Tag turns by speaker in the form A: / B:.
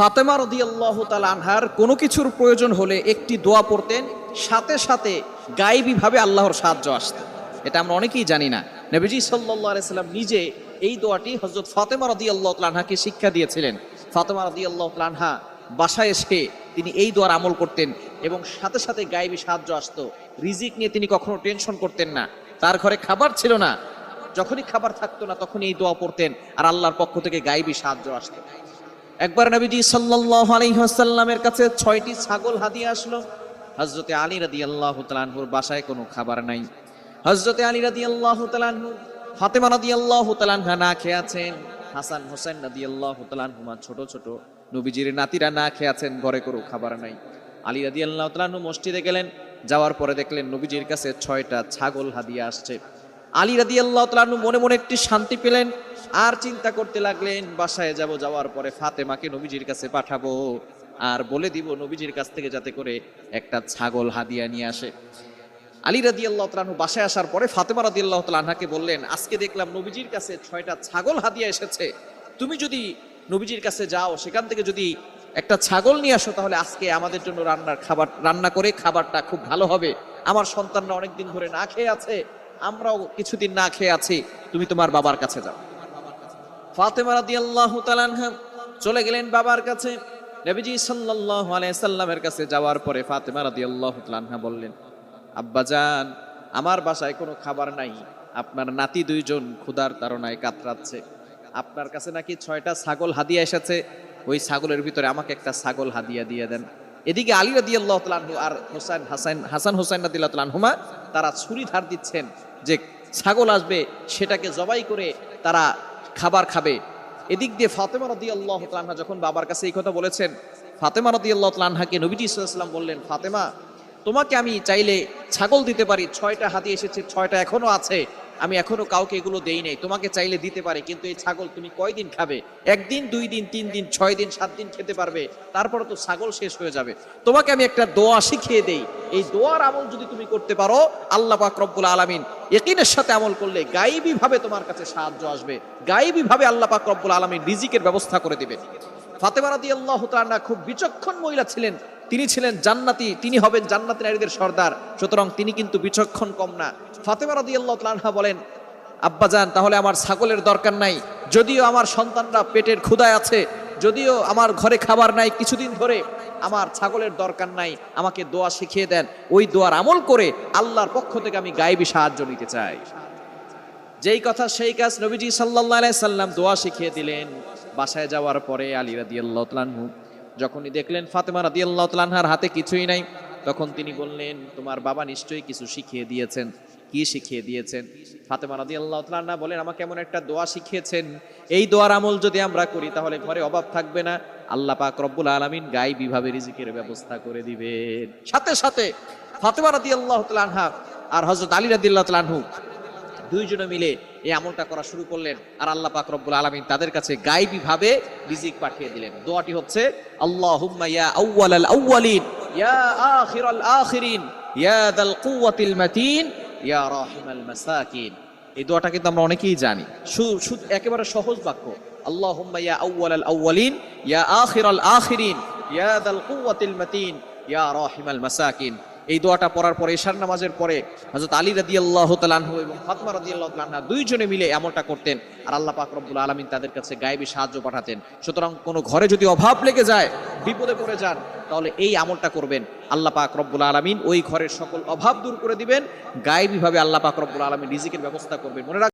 A: ফাতেমা রদি আল্লাহ আনহার কোনো কিছুর প্রয়োজন হলে একটি দোয়া পড়তেন, সাথে সাথে গায়েবীভাবে আল্লাহর সাহায্য আসত। এটা আমরা অনেকেই জানি না। নবীজি সাল্লাহ সাল্লাম নিজে এই দোয়াটি হজরত ফাতেমা রদি আল্লাহ আনহাকে শিক্ষা দিয়েছিলেন। ফাতেমা রদি আল্লাহ আনহা বাসায় এসে তিনি এই দোয়ার আমল করতেন এবং সাথে সাথে গায়েবী সাহায্য আসতো। রিজিক নিয়ে তিনি কখনো টেনশন করতেন না। তার ঘরে খাবার ছিল না। যখনই খাবার থাকতো না তখন এই দোয়া পড়তেন আর আল্লাহর পক্ষ থেকে গায়েবী সাহায্য আসতো। একবার নবীজি সাল্লাল্লাহু আলাইহি ওয়াসাল্লামের কাছে ছয়টি ছাগল হাদিয়ে আসলো। হযরতে আলী রাদিয়াল্লাহু তাআলার বাসায় কোনো খাবার নাই। হযরতে আলী রাদিয়াল্লাহু তাআলাহু ফাতেমা রাদিয়াল্লাহু তাআলা না খেয়ে আছেন। হাসান হোসেন রাদিয়াল্লাহু তাআলাহুমা ছোট ছোট। নবীজির নাতিরা না খেয়ে আছেন, ঘরে কোনো খাবার নাই। আলী রাদিয়াল্লাহু তাআলাহু মসজিদে গেলেন, যাওয়ার পরে দেখলেন নবীজির কাছে ছয়টা ছাগল হাদিয়ে আসছে। আলী রাদি আল্লাহ তালু মনে মনে একটি শান্তি পেলেন, আর চিন্তা করতে লাগলেন, বাসায় যাব, যাওয়ার পরে ফাতেমাকে নবীজির কাছে পাঠাবো, আর বলে দিব নবীজির কাছ থেকে যাতে করে একটা ছাগল হাদিয়া নিয়ে আসে। আলী রাদি আল্লাহ তালু বাসায় আসার পরে ফাতেমা রাদি আল্লাহ তালাহাকে বললেন, আজকে দেখলাম নবীজির কাছে ছয়টা ছাগল হাদিয়া এসেছে। তুমি যদি নবীজির কাছে যাও, সেখান থেকে যদি একটা ছাগল নিয়ে আসো, তাহলে আজকে আমাদের জন্য রান্নার খাবার, রান্না করে খাবারটা খুব ভালো হবে। আমার সন্তানরা অনেকদিন ধরে না খেয়ে আছে আমরাও কিছুদিন না খেয়ে আছি, তুমি তোমার বাবার কাছে যাও। ফাতেমা রাদিয়াল্লাহু তাআলাহা চলে গেলেন বাবার কাছে। নবীজি সাল্লাল্লাহু আলাইহি সাল্লামের কাছে যাওয়ার পরে ফাতেমা রাদিয়াল্লাহু তাআলাহা বললেন আব্বাজান আমার বাসায় কোনো খাবার নাই। আপনার নাতি দুইজন ক্ষুধার তাড়নায় কাতরাচ্ছে। আপনার কাছে নাকি ছয়টা ছাগল হাদিয়া এসেছে। ওই ছাগলের ভিতরে আমাকে একটা ছাগল হাদিয়া দিয়ে দেন। এদিকে আলী রাদি আল্লাহ তালু আর হোসেন, হাসান হাসান হোসেন রাদি আল্লাহ তালহুমা তারা ছুরি ধার দিচ্ছেন। যে ছাগল আসবে, সেটাকে জবাই করে তারা খাবার খাবে। এদিক দিয়ে ফাতেমা রদি আল্লাহ তালহা যখন বাবার কাছে এই কথা বলেছেন, ফাতেমা রদি আল্লাহ তালহাকে নবীজি সাল্লাম বললেন, ফাতেমা, তোমাকে আমি চাইলে ছাগল দিতে পারি, ছয়টা হাতি এসেছে, ছয়টা এখনও আছে, আমি এখনও কাউকে এগুলো দেই নাই, তোমাকে চাইলে দিতে পারি, কিন্তু এই ছাগল তুমি কয়দিন খাবে? একদিন, দুই দিন, তিন দিন, ছয় দিন, সাত দিন খেতে পারবে, তারপরে তো ছাগল শেষ হয়ে যাবে। তোমাকে আমি একটা দোয়া শিখিয়ে দেই, এই দোয়ার আমল যদি তুমি করতে পারো, আল্লাহ পাক রব্বুল আলামিন একিনের সাথে আমল করলে গাইবী ভাবে তোমার কাছে সাহায্য আসবে। গাইবী ভাবে আল্লাহ পাক রব্বুল আলামিন রিজিকের ব্যবস্থা করে দিবে ফাতেমা রাদিয়াল্লাহু তাআলা খুব বিচক্ষণ মহিলা ছিলেন। তিনি ছিলেন জান্নাতি, তিনি হবেন জান্নাতি নারীদের সর্দার। সুতরাং তিনি কিন্তু বিচক্ষণ কম না। ফাতেমা রাদিয়াল্লাহু তাআলা বলেন আব্বাজান তাহলে আমার ছাগলের দরকার নাই। যদিও আমার সন্তানরা পেটের ক্ষুদায় আছে, যদিও আমার ঘরে খাবার নাই কিছুদিন ধরে আমার ছাগলের দরকার নাই, আমাকে দোয়া শিখিয়ে দেন। ওই দোয়ার আমল করে আল্লাহর পক্ষ থেকে আমি গায়েবী সাহায্য নিতে চাই। যেই কথা সেই কাজ নবীজি সাল্লাহ সাল্লাম দোয়া শিখিয়ে দিলেন। বাসায় যাওয়ার পরে আলী রাদি আল্লাহ যখনই দেখলেন ফাতেমা রাদি আল্লাহ তালানহার হাতে কিছুই নাই, তখন তিনি বললেন, তোমার বাবা নিশ্চয়ই কিছু শিখিয়ে দিয়েছেন। কি শিখিয়ে দিয়েছেন? ফাতেমা রাদি আল্লাহ তালান্না বলেন, আমাকে এমন একটা দোয়া শিখিয়েছেন। এই দোয়ার আমল যদি আমরা করি, তাহলে ঘরে অভাব থাকবে না। আল্লাহ পাক রব্বুল আলমিন গাই বিভাবে রিজিকের ব্যবস্থা করে দিবেন। সাথে সাথে ফাতেমা রাদি আল্লাহ তালানহা আর হজরত আলী রাদি আল্লাহ দুইজনে মিলে এই আমলটা করা শুরু করলেন আর আল্লাহ পাক রব্বুল আলামিন তাদের কাছে গাইবী ভাবে রিজিক পাঠিয়ে দিলেন। দোয়াটি হচ্ছে, আল্লাহুম্মা ইয়া আউওয়ালাল আউওয়ালিন, ইয়া আখিরাল আখিরিন, ইয়া দাল কুওয়াতিল মাতিন ইয়া রহমাল মাসাকিন। এই দোয়াটা কিন্তু আমরা অনেকেই জানি। একেবারে সহজ বাক্য। আল্লাহ ইয়া আল আউওয়ালিন, ইয়া আখিরাল আখিরিন, ইয়া দাল কুওয়াতিল মাতিন, ইয়া রহিমাল মাসাকিন। এই দোয়াটা পড়ার পরে, এশার নামাজের পরে হজরত আলী রাদি আল্লাহ তালাহু এবং ফাতমা রাদি আল্লাহ তালাহা দুইজনে মিলে এমনটা করতেন। আর আল্লাহ পাক রব্বুল আলামিন তাদের কাছে গায়েবী সাহায্য পাঠাতেন। সুতরাং কোনো ঘরে যদি অভাব লেগে যায়, বিপদে পড়ে যান, তাহলে এই আমলটা করবেন। আল্লাহ পাক রব্বুল আলমিন ওই ঘরের সকল অভাব দূর করে দিবেন। গায়েবীভাবে আল্লাহ পাক রব্বুল আলমিন রিজিকের ব্যবস্থা করবেন। মনে